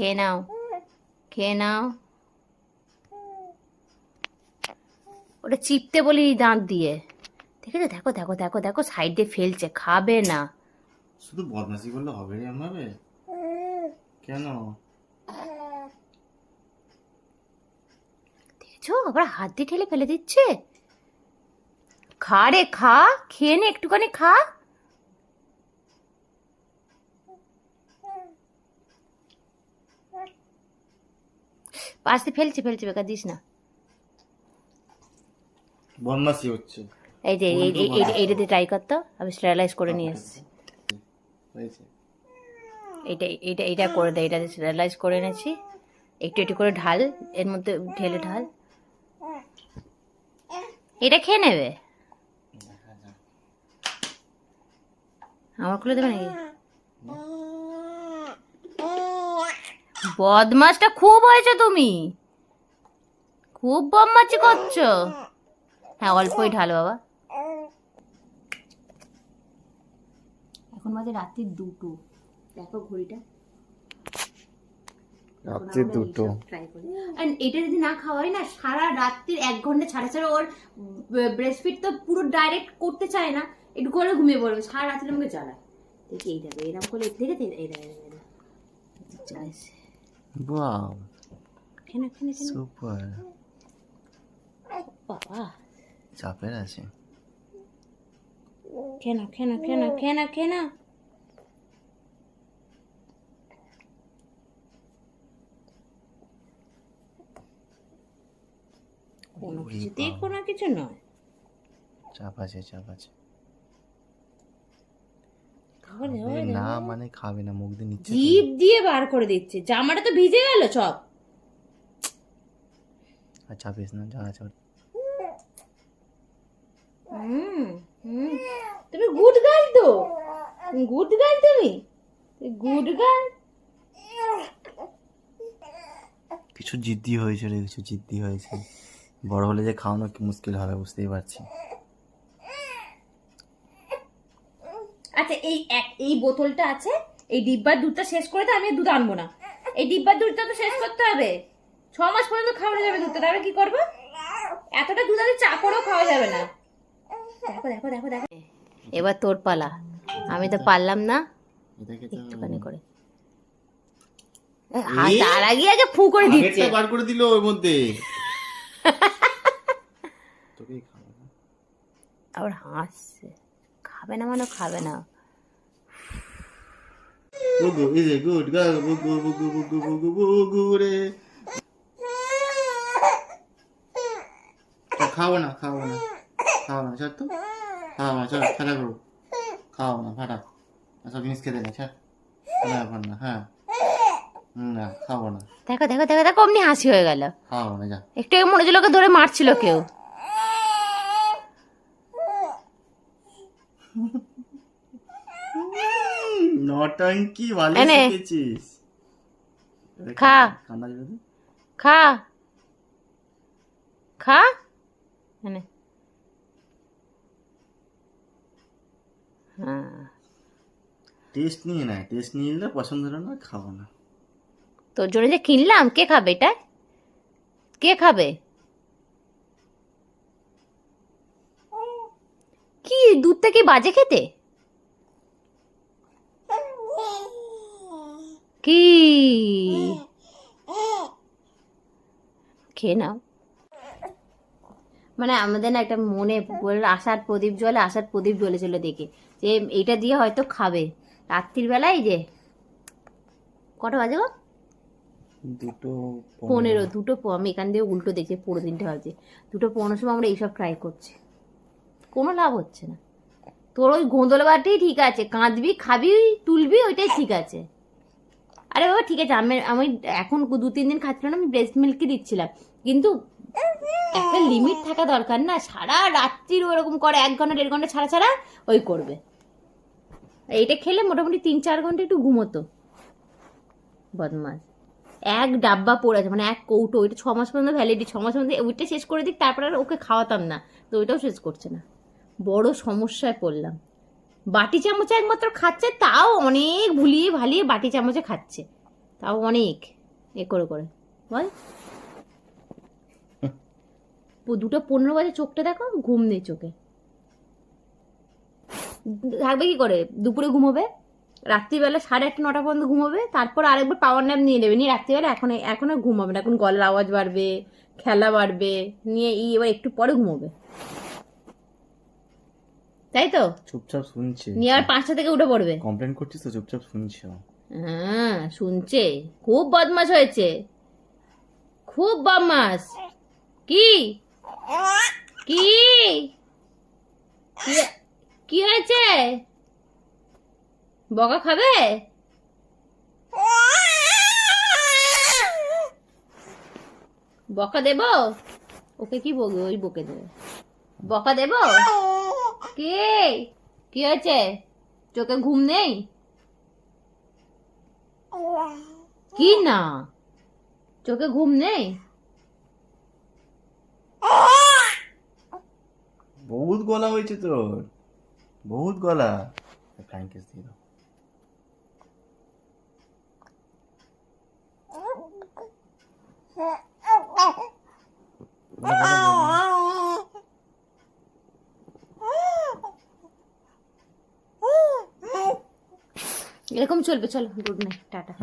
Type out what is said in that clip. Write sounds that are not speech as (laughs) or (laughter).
খেয়ে নাও খেয়ে নাও ওটা চিপতে বলি দাঁত দিয়ে। ঠিক আছে? দেখো দেখো দেখো দেখো সাইডে ফেলছে খাবে না। শুধু বদমাশি করলে হবে রে আমাবে কেন? দেখছ? আবার হাত দিয়ে ঠেলে ফেলে দিচ্ছে? খা রে খা খেয়ে নে একটুখানি খা। পাশ ফেলছে ফেলছে বেকার দিস না। বদমাশি হচ্ছে। এই যে এই- এই- এই- এইটা দিয়ে ট্রাই করতো আমি স্টেরালাইজ করে নিয়ে এসেছি হয়েছে এইটা এইটা এইটা করে দেয় এটা স্টেরালাইজ করে এনেছি। একটু একটু করে ঢাল এর মধ্যে ঢেলে ঢাল। এটা খেয়ে নেবে? আমার খুলে দেবে নাকি? বদমাসটা খুব হয়েছে তুমি। খুব বদমাচি করছ। হ্যাঁ অল্পই ঢাল বাবা। এখন বাজে রাত্রির দুটো। দেখো ঘড়িটা। রাত্রি দুটো। এটা যদি না খাওয়াই না সারা রাত্রির এক ঘণ্টা ছাড়া ছাড়া ওর তো পুরো ডাইরেক্ট করতে চায় না। একটু করে ঘুমিয়ে পড়বে। সারা রাত্রি আমাকে জ্বালায়। দেখি এই দেখো এরকম করে দেখে এই দেখো ওয়াও খেনা খেনা খেনা সুপার বাবা চাপের আছে। খেনা খেনা খেনা খেনা খেনা কোনো কিছুতেই কোনো কিছু নয়। চাপ আছে চাপ আছে। না। মানে খাবে না মুখ দিয়ে নিচ্ছে জিভ দিয়ে বার করে দিচ্ছে জামাটা তো ভিজে গেল সব। আর চাপিস না যা তুমি গুড গার্ল তো। গুড গার্ল তুমি গুড গার্ল। কিছু জিদ্দি হয়েছে রে কিছু জিদ্দি হয়েছে। বড় হলে যে খাওয়ানো কি মুশকিল হবে বুঝতেই পারছি। আচ্ছা এই এক এই বোতলটা আছে এই ডিব্বার দুধটা শেষ করে তো আমি দুধ আনব না। এই ডিব্বার দুধটা তো শেষ করতে হবে। ছ মাস পর্যন্ত খাওয়ানো যাবে দুধটা তাহলে কি করব? এতটা দুধ আমি চা করেও খাওয়া যাবে না। দেখো দেখো দেখো দেখো। এবার তোর পালা। আমি তো পারলাম না। একটুখানি করে। হাত তার আগে আগে ফু করে দিচ্ছে। বার করে দিল ওর মধ্যে। (laughs) আবার হাসছে। খাবে না মানে খাবে না গুড গার্ল বুগু বুগু বুগু বুগু বুগু রে তো খাও না খাও না খাও না চল তো খাও না চল খেলা করো খাও না ফাটা সব জিনিস খেতে না ছাড় না হ্যাঁ না খাব না দেখো দেখো দেখো দেখো অমনি হাসি হয়ে গেল খাও না যা একটু মনে ওকে ধরে মারছিল কেউ নটঙ্কি ভালো শিখেছিস। খা। তো? খা। খা। এনে। হ্যাঁ। টেস্ট নিয়ে না টেস্ট নিয়ে নিলে পছন্দ হলো না খাব না। তোর জন্য যে কিনলাম কে খাবে এটা কে খাবে কি দুধটা কি বাজে খেতে? কি? খেয়ে নাও। মানে আমাদের না একটা মনে বলে আশার প্রদীপ জ্বলে আশার প্রদীপ জ্বলেছিল দেখে। যে এইটা দিয়ে হয়তো খাবে। রাত্রির বেলায় যে কটা বাজে গো? দুটো পনেরো দুটো প- আমি এখান দিয়ে উল্টো দেখছি পুরো দিনটা ভাবছি দুটো পনেরো সময় আমরা এইসব ট্রাই করছি। কোনো লাভ হচ্ছে না। তোর ওই গোঁদল বাটি ঠিক আছে, কাঁদবি, খাবি, তুলবি, ওইটাই ঠিক আছে। আরে বাবা, ঠিক আছে, আমি আমি এখন দু তিন দিন খাচ্ছিলাম আমি ব্রেস্ট মিল্কই দিচ্ছিলাম। কিন্তু একটা লিমিট থাকা দরকার না, সারা রাত্রির ওরকম করে, এক ঘণ্টা, দেড় ঘণ্টা ছাড়া ছাড়া ওই করবে। এইটা খেলে মোটামুটি তিন চার ঘণ্টা একটু ঘুমোতো। বদমাস এক ডাব্বা পড়ে আছে মানে এক কৌটো, ওইটা ছ মাস পর্যন্ত ভ্যালিডি ছ মাস পর্যন্ত, ওইটা শেষ করে দিক, তারপর আর ওকে খাওয়াতাম না, তো ওইটাও শেষ করছে না। বড় সমস্যায় পড়লাম। বাটি চামচে একমাত্র খাচ্ছে, তাও অনেক ভুলিয়ে ভালিয়ে বাটি চামচে খাচ্ছে। তাও অনেক, এ করে করে। বল। দুটো পনেরো বাজে চোখটা দেখো, ঘুম নেই চোখে। থাকবে কি করে? দুপুরে ঘুমোবে, রাত্রিবেলা সাড়ে আটটা, নটা পর্যন্ত ঘুমোবে, তারপর আরেকবার পাওয়ার ন্যাপ নিয়ে নেবে। নিয়ে রাত্রিবেলা এখন এখন আর ঘুমাবে না, এখন গলার আওয়াজ বাড়বে, খেলা বাড়বে, নিয়ে এই এবার একটু পরে ঘুমোবে। তাই তো? চুপচাপ শুনছে। নিয়ে আর পাঁচটা থেকে উঠে পড়বে। কমপ্লেন করছিস তো চুপচাপ শুনছে। হ্যাঁ শুনছে। খুব বদমাস হয়েছে। খুব বদমাস কি? কি? কি- কি হয়েছে? বকা খাবে? বকা দেব? ওকে কি বলবে? ওই বকে দেবে। বকা দেব? কি? কি হয়েছে? চোখে ঘুম নেই? কি না? চোখে ঘুম নেই? বহুত গলা হয়েছে তোর। বহুত গলা। ফ্রাইং কেস দিয়ে দাও। (laughs) এরকম চলবে চলো গুড নাইট টাটা।